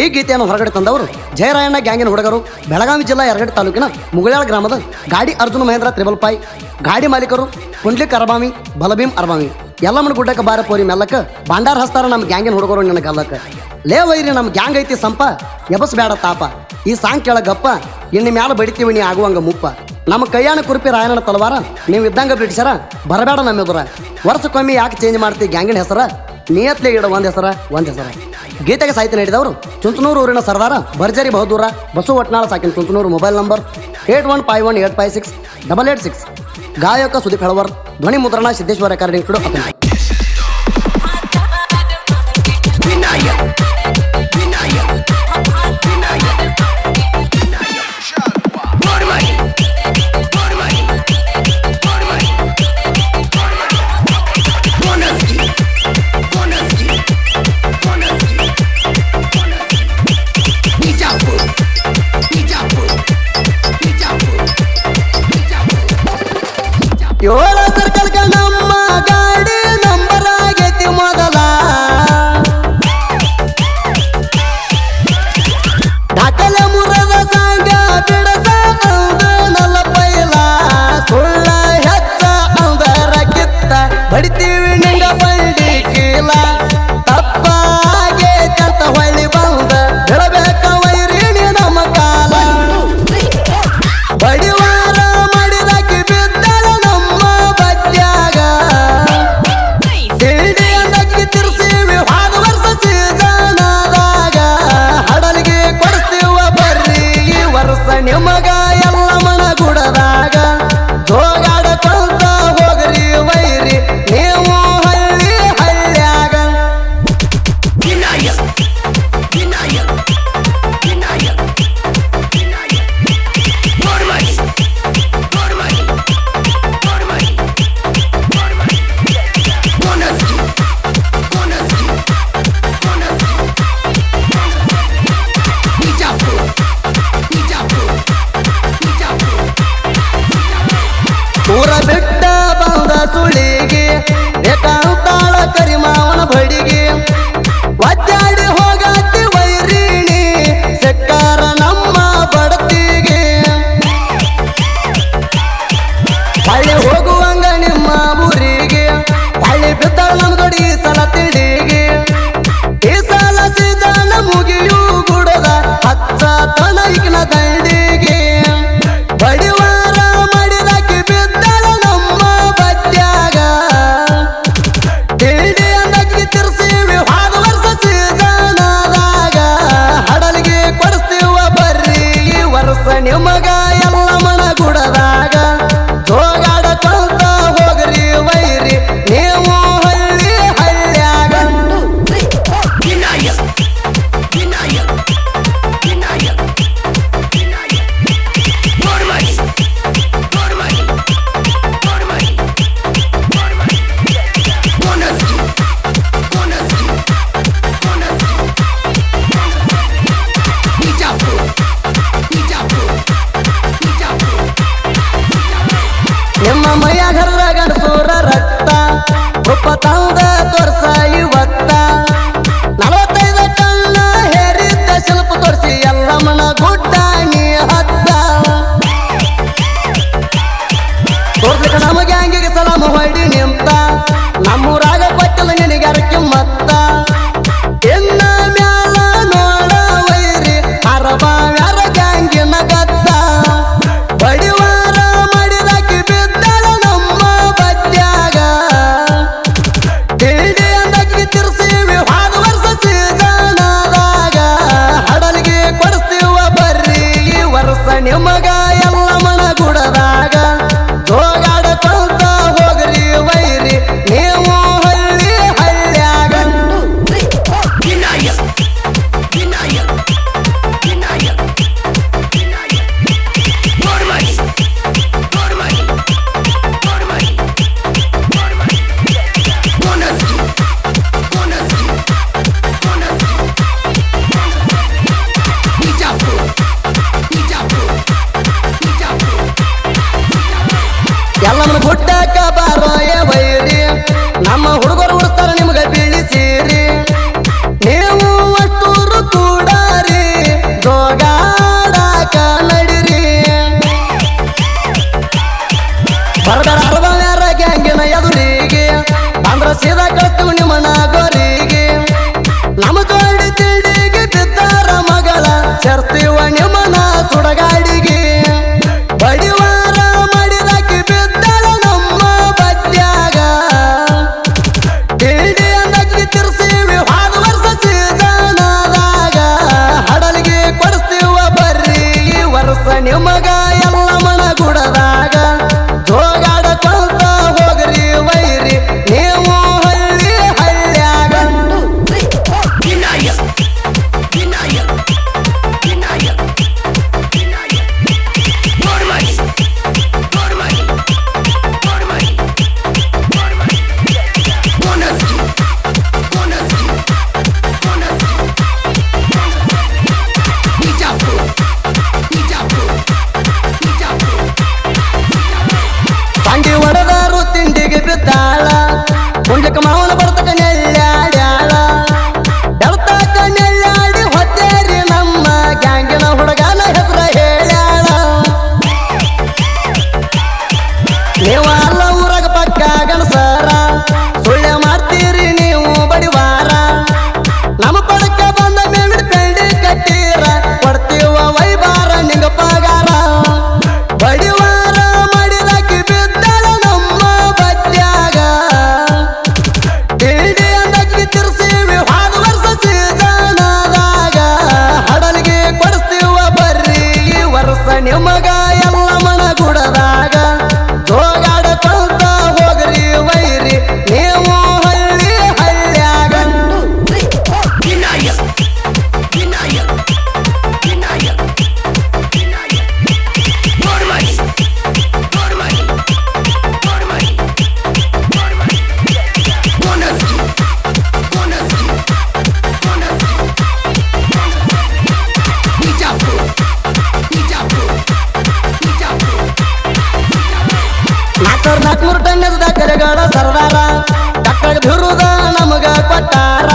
ಈ ಗೀತೆಯನ್ನು ಹೊರಗಡೆ ತಂದವರು ಜಯರಾಯಣ್ಣ ಗ್ಯಾಂಗಿನ ಹುಡುಗರು ಬೆಳಗಾವಿ ಜಿಲ್ಲಾ ಯರಗಡಿ ತಾಲೂಕಿನ ಮುಗಳಾಳ ಗ್ರಾಮದ ಗಾಡಿ ಅರ್ಜುನ ಮಹೇಂದ್ರ ತ್ರಿಬಲ್ ಪಾಯ್ ಗಾಡಿ ಮಾಲೀಕರು ಪುಂಡ್ಲಿಕ್ ಅರಬಾಮಿ, ಬಲಭೀಮ್ ಅರಬಾಮಿ. ಎಲ್ಲಮ್ಮನ ಗುಡ್ಡಕ್ಕೆ ಬಾರ ಪೋರಿ ಮೆಲ್ಲಕ್ಕ, ಬಾಂಡಾರ ಹಸ್ತಾರ ನಮ್ಮ ಗ್ಯಾಂಗಿನ ಹುಡುಗರು ನಿನ್ನ ಗಲ್ಲಕ್ಕ. ಲೇ ವೈರಿ ನಮ್ಮ ಗ್ಯಾಂಗ್ ಐತಿ ಸಂಪ, ಎಬಸ್ ಬೇಡ ತಾಪ. ಈ ಸಾಂಗ್ ಕೇಳಗಪ್ಪ ಇನ್ನು ಮ್ಯಾಲ ಬಡಿತೀವಿ ನೀ ಆಗುವಂಗ ಮುಪ್ಪ. ನಮ್ಮ ಕೈಯಾಣ ಕುರುಪಿ ರಾಯಣ್ಣನ ತಲವಾರ, ನೀವು ಇದ್ದಂಗ ಬ್ರಿಟಿಷರ ಬರಬೇಡ ನಮ್ಮ ಎದುರ. ವರ್ಷಕ್ಕೊಮ್ಮೆ ಯಾಕೆ ಚೇಂಜ್ ಮಾಡ್ತಿ ಗ್ಯಾಂಗಿನ ಹೆಸರ? ನಿಯತ್ಲೆ ಇಡ ಒಂದು ಹೆಸರ ಒಂದು ಹೆಸರ. ಗೀತೆಗೆ ಸಾಹಿತ್ಯ ನೀಡಿದವರು ಚುಂಚನೂರು ಊರಿನ ಸರ್ದಾರ ಭರ್ಜರಿ ಬಹುದೂರ Basu Otnal ಸಾಕಿನ Chunchanur mobile number eight one five one eight five six double eight six. ಗಾಯಕ ಸುದೀಪ್ ಹೆಳವರ್, ಧ್ವನಿ ಮುದ್ರಣ ಸಿದ್ದೇಶ್ವರ ರೆಕಾರ್ಡಿಂಗ್ Có ಹುಟ್ಟಾಕ ಬಾರಾಯ ಬೈರಿ ನಮ್ಮ ಹುಡುಗರು ಉಡಿಸ್ತಾರ ನಿಮ್ಗೆ ಬೀಳಿ ನೀವು ಅಷ್ಟೂರು ಕೂಡಾರಿ ಜೋಗಾಡಾಕ ನಡಿರಿ ಬರದಾರ ಅರ್ಧ ಗ್ಯಾಂಗಿನ ಎದುರಿಗೆ, ಅಂದ್ರ ಸೀದಾ ಬಂಡಿ ಒಡೆದಾರು ತಿಂಡಿಗೆ ಬಿದ್ದಾಳ. ಕುಂಡ್ಲಿಕ ಮಾವನ ಸರ್ದಾರ ಡಾಕ್ಟರ್ ಬಿರುದ ನಮಗ ಕೊಟ್ಟಾರ.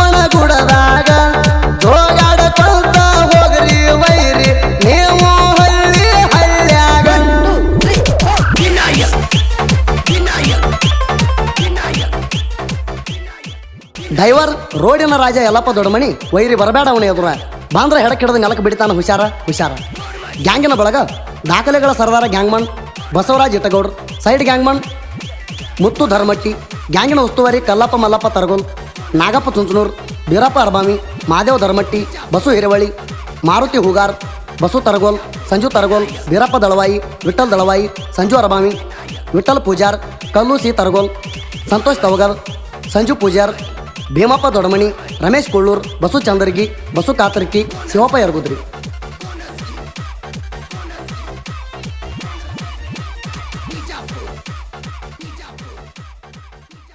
ಮನಗುಡದಾಗ ಜೋಗಾಡಕೊಂತ ಹೋಗ್ರಿ ವೈರಿ, ನೀವು ಹಳ್ಳಿ ಹಳ್ಳ್ಯಾಗ. ಡೈವರ್, ರೋಡಿನ ರಾಜ ಎಲ್ಲಪ್ಪ ದೊಡ್ಡಮಣಿ, ವೈರಿ ಬರಬೇಡ ಅವನ ಎದುರ. ಬಾಂದ್ರ ಹೆಡಕ್ ನೆಲಕ್ಕೆ ಬಿಡ್ತಾನ ಹುಷಾರ ಹುಷಾರ. ಗ್ಯಾಂಗಿನ ಬಳಗ, ದಾಖಲೆಗಳ ಸರ್ದಾರ gangman, Basavaraj Itagoudru side gangman, Muttu Dharmatti, ಗ್ಯಾಂಗಿನ ಉಸ್ತುವಾರಿ ಕಲ್ಲಪ್ಪ ಮಲ್ಲಪ್ಪ ತರಗೋಲ್. ನಾಗಪ್ಪ ತುಂಚನೂರ್ ಬೀರಪ್ಪ ಅರ್ಬಾಮಿ ಮಾದೇವ್ ಧರ್ಮಟ್ಟಿ, ಬಸು ಹಿರೇವಳ್ಳಿ, ಮಾರುತಿ ಹೂಗಾರ್, ಬಸು ತರಗೋಲ್, ಸಂಜು ತರಗೋಲ್, ಬೀರಪ್ಪ ದಳವಾಯಿ ವಿಠಲ್ ದಳವಾಯಿ, ಸಂಜು ಅರಬಾಮಿ ವಿಠಲ್ ಪೂಜಾರ್, ಕಲ್ಲು ಸಿ ತರಗೋಲ್, ಸಂತೋಷ್ ತವಗರ್ ಸಂಜು ಪೂಜಾರ್, ಭೀಮಪ್ಪ ದೊಡಮಣಿ ರಮೇಶ್ ಕೊಳ್ಳೂರ್, ಬಸು ಚಂದರ್ಗಿ, ಬಸು ಕಾತರ್ಕಿ, ಶಿವಪ್ಪ ಯರಗುದ್ರಿ.